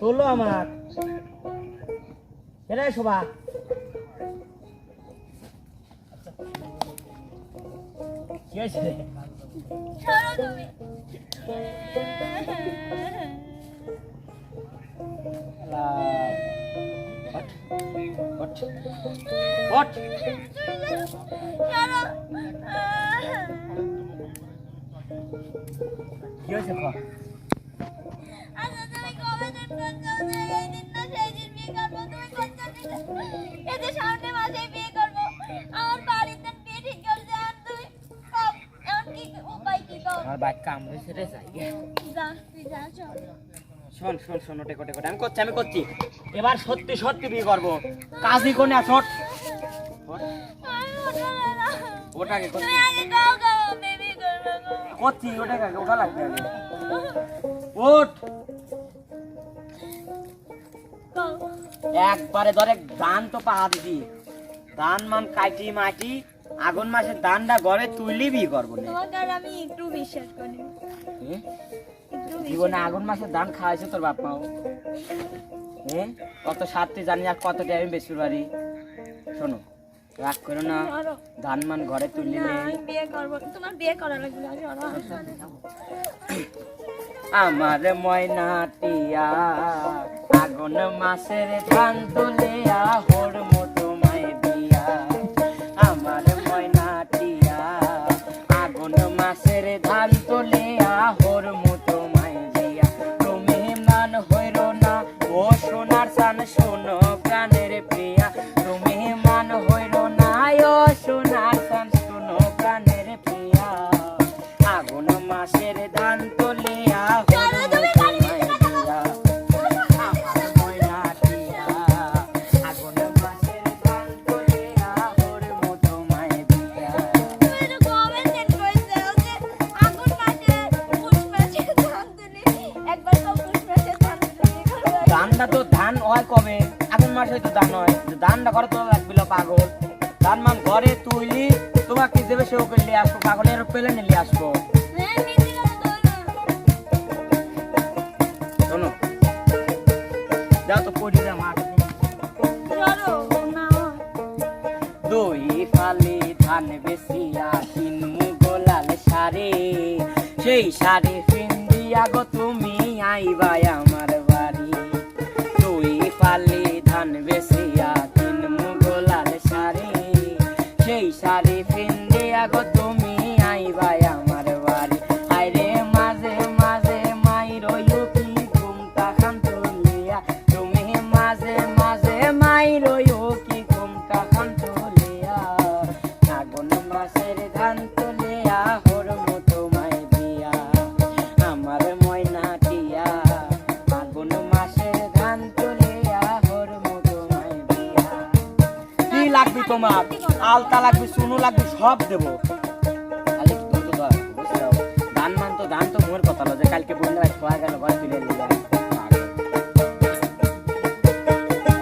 তোলো আমার এরে শোভা কি হয়েছে ছাড়ো তুমি ওঠ ওঠ ওঠ ছাড়ো কি হয়েছে ক উপায় আমার বাইক কামড়েছে রে যাই। যা তুই যা চল। শোন শোন শোন ওটে কোটে কোটে আমি করছি আমি করছি। এবার সত্যি সত্যি বিয়ে করব। কাজই কোনে আস ওঠ। ওঠ। আমি ওঠা না ওটাকে করছি ওটাকে ওটা লাগবে ওঠ। একবারে ধরে ধান তো পাহা দিদি ধান মান কাটি মাটি আগুন মাসের ধানটা ঘরে তুইলি বিয়ে করব না। আমি একটু বিশ্বাস করি। জীবনে আগুন মাসের ধান খাওয়াইছে তোর বাপ মাও হ্যাঁ কত তুই জানি আর কত টাইম বেশি পারি শোনো রাগ করো না। ধান মান ঘরে আমি সরো। আমার ময়না টিয়া আগুন মাসের ধান তুলিয়া হোর মতো মায় দিয়া। আমার ময়না টিয়া আগুন মাসের ধান তুলিয়া হোর মতো সোনার সান শোনো কবে আগুন মাসে তো ধান হয়। ঘরে তোলা লাগছিল পাগল। ধান মান ঘরে তুইলি, তোমাকে দেবে সেও করলে আসব, পাগলের পেলে নিলে আসব। তো ফালি সারে। সেই সারে ফিন্দিয়া গো তুমি আইবাই লাগবে তোমার। আলতা লাগবে সুনু লাগবে সব দেবো। খালি ধর, ধান মান তো ধান তো মোর কথা যে কালকে বন্যা খোয়া গেল ঘরে তুলে নিলে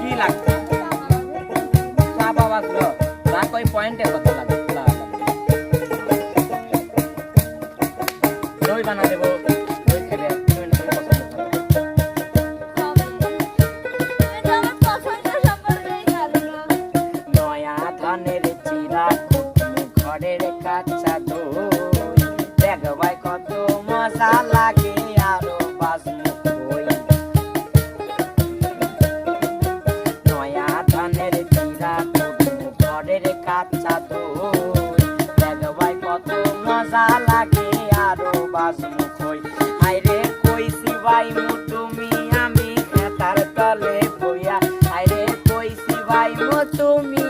কি লাগবে? চা বাবা গুলো চা কই পয়েন্টের কথা লাগবে দই বানা দেবো দই খেলে মজা লাগে আরও বাজমু কই। আইরে কইছি ভাই মু তুমি আমি খেতার তলে বইয়া। আইরে তুমি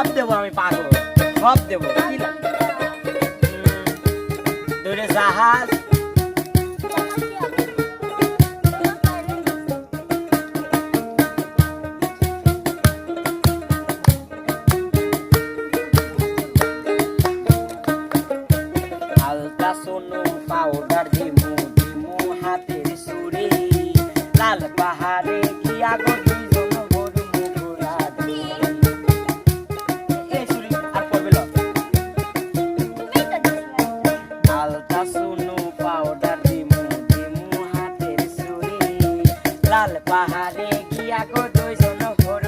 সব দেবো আমি পাগল। সব দেবো কি লাগবে? দূরে জাহাজ। লাল পাহাড়ে গিয়া গো দুইজন ঘোর